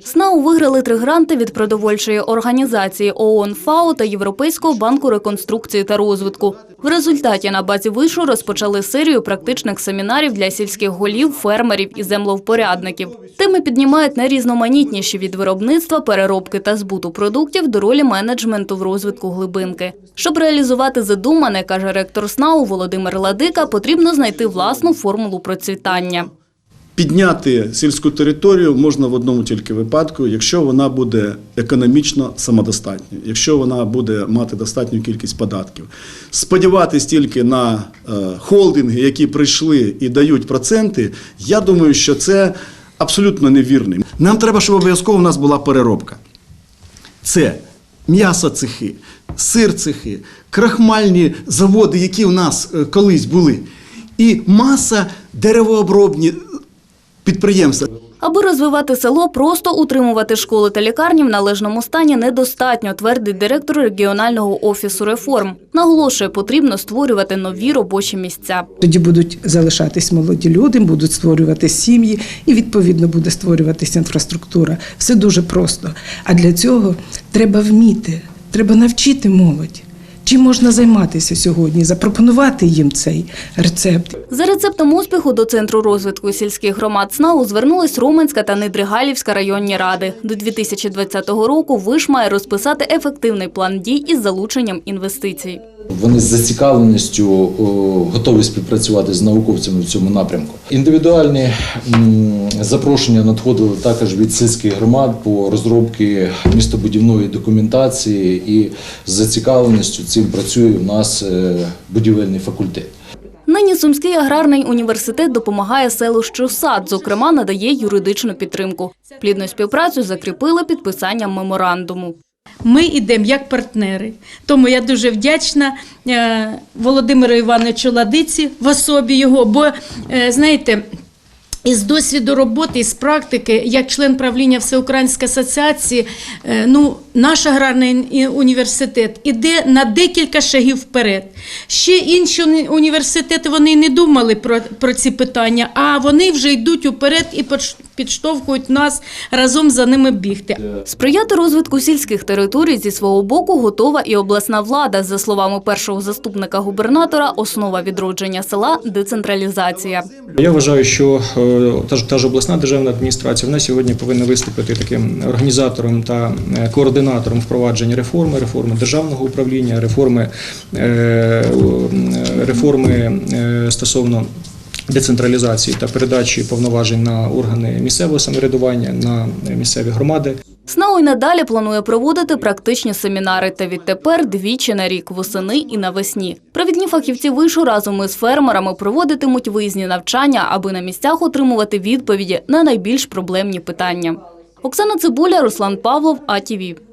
СНАУ виграли три гранти від продовольчої організації ООН ФАО та Європейського банку реконструкції та розвитку. В результаті на базі вишу розпочали серію практичних семінарів для сільських голів, фермерів і землевпорядників. Теми піднімають найрізноманітніші від виробництва, переробки та збуту продуктів до ролі менеджменту в розвитку глибинки. Щоб реалізувати задумане, каже ректор СНАУ Володимир Ладика, потрібно знайти власну формулу процвітання. Підняти сільську територію можна в одному тільки випадку, якщо вона буде економічно самодостатньою, якщо вона буде мати достатню кількість податків. Сподіватись тільки на е, холдинги, які прийшли і дають проценти, я думаю, що це абсолютно невірно. Нам треба, щоб обов'язково у нас була переробка. Це м'ясоцехи, сирцехи, крахмальні заводи, які в нас е, колись були, і маса деревообробні підприємства. Аби розвивати село, просто утримувати школи та лікарні в належному стані недостатньо, твердить директор регіонального офісу реформ. Наголошує, потрібно створювати нові робочі місця. Тоді будуть залишатись молоді люди, будуть створювати сім'ї, і відповідно буде створюватися інфраструктура. Все дуже просто. А для цього треба вміти, треба навчити молодь. Чим можна займатися сьогодні? Запропонувати їм цей рецепт. За рецептом успіху до Центру розвитку сільських громад СНАУ звернулись Роменська та Недригалівська районні ради. До 2020 року ВИШ має розписати ефективний план дій із залученням інвестицій. Вони з зацікавленістю готові співпрацювати з науковцями в цьому напрямку. Індивідуальні запрошення надходили також від сільських громад по розробці містобудівної документації, і з зацікавленістю цим працює у нас е, будівельний факультет. Нині Сумський аграрний університет допомагає селищу САД, зокрема надає юридичну підтримку. Плідну співпрацю закріпили підписанням меморандуму. Ми йдемо як партнери. Тому я дуже вдячна е, Володимиру Івановичу Ладиці в особі його. Бо е, знаєте. Із досвіду роботи, із практики, як член правління Всеукраїнської асоціації, е, ну, наш аграрний університет іде на декілька шагів вперед. Ще інші університети вони не думали про, про ці питання, а вони вже йдуть уперед і подш- підштовхують нас разом за ними бігти. Сприяти розвитку сільських територій зі свого боку готова і обласна влада. За словами першого заступника губернатора, основа відродження села децентралізація. Я вважаю, що е, та ж та ж обласна державна адміністрація вона сьогодні повинна виступити таким організатором та е, координатором впровадження реформи, реформи державного управління, реформи, е, реформи стосовно. Децентралізації та передачі повноважень на органи місцевого самоврядування на місцеві громади. СНАУ й надалі планує проводити практичні семінари та відтепер двічі на рік восени і навесні. Провідні фахівці вишу разом із фермерами проводитимуть виїзні навчання, аби на місцях отримувати відповіді на найбільш проблемні питання. Оксана Цибуля, Руслан Павлов, АТВ.